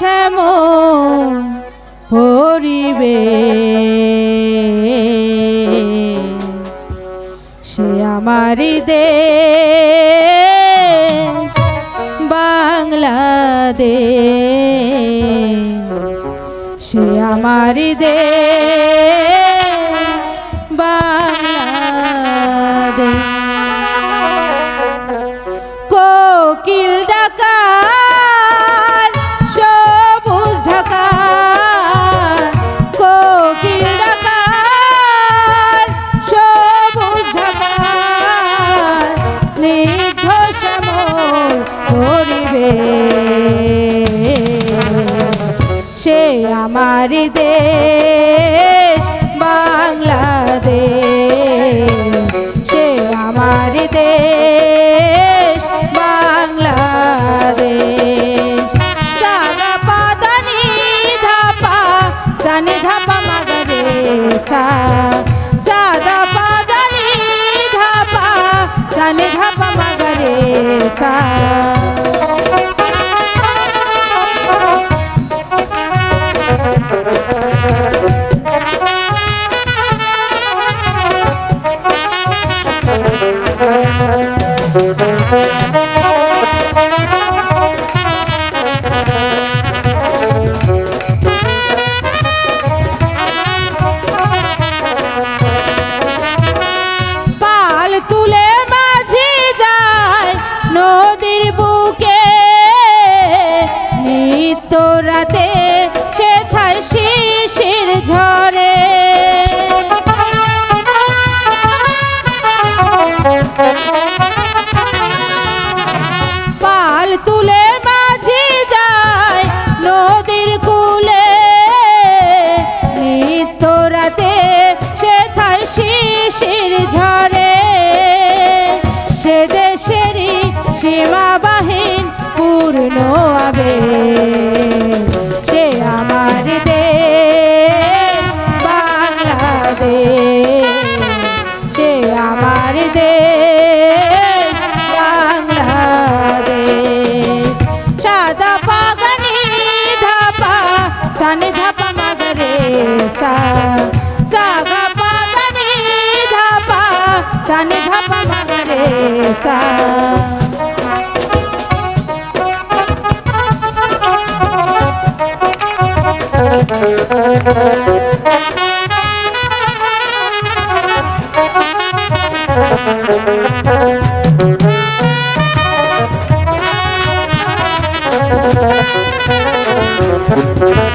শ্যাম পরিবে সে আমারই দেশ বাংলাদেশ। সে আমারই দেশ বাংলাদেশ। কোকিল আমারই দেশ বাংলাদেশ সে আমারই দেশ বাংলাদেশ সাগা পাদানি ধাপা সানি ধাপা মাগরে সা সাদা পাদানি ধাপা সানি ধাপা মাগরে সা নদীর সানি ধাপা মাগরে সা সাগা পাগানি ধাপা সানি ধাপা মাগরে সা। যে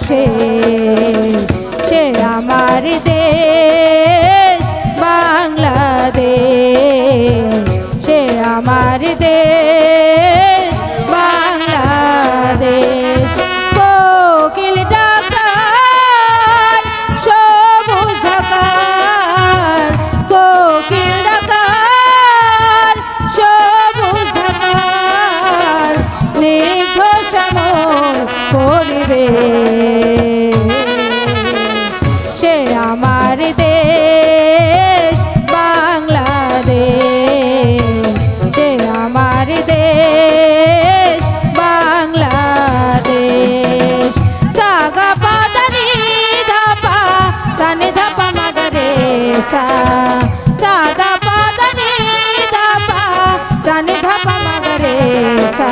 না sa sa da pa da ni da pa sa ni da pa ma ga re sa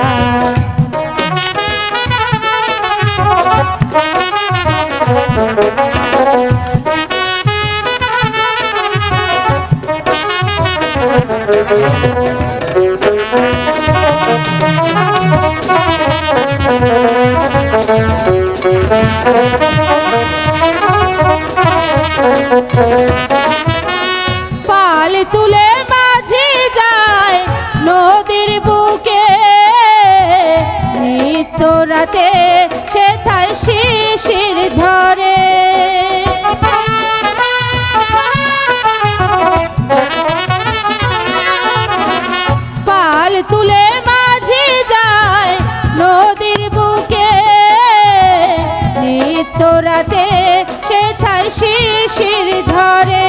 Thank you. রাতে সেথায় শিশির ঝরে। পাল তুলে মাঝে যায় নদীর বুকে। নিত্য রাতে সেথায় শিশির ঝরে।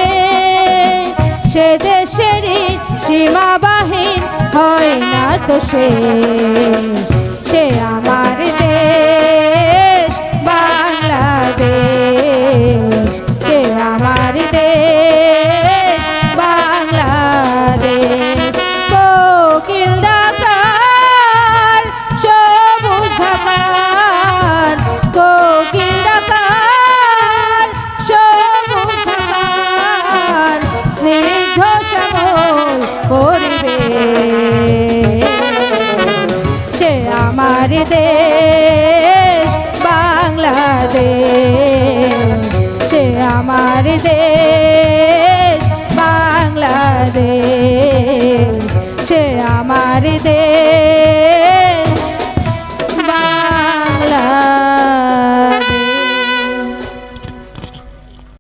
সে দেশেরই সীমাবাহীন হয় না তো সে আমার দেশ বাংলাদেশ সে আমার দেশ।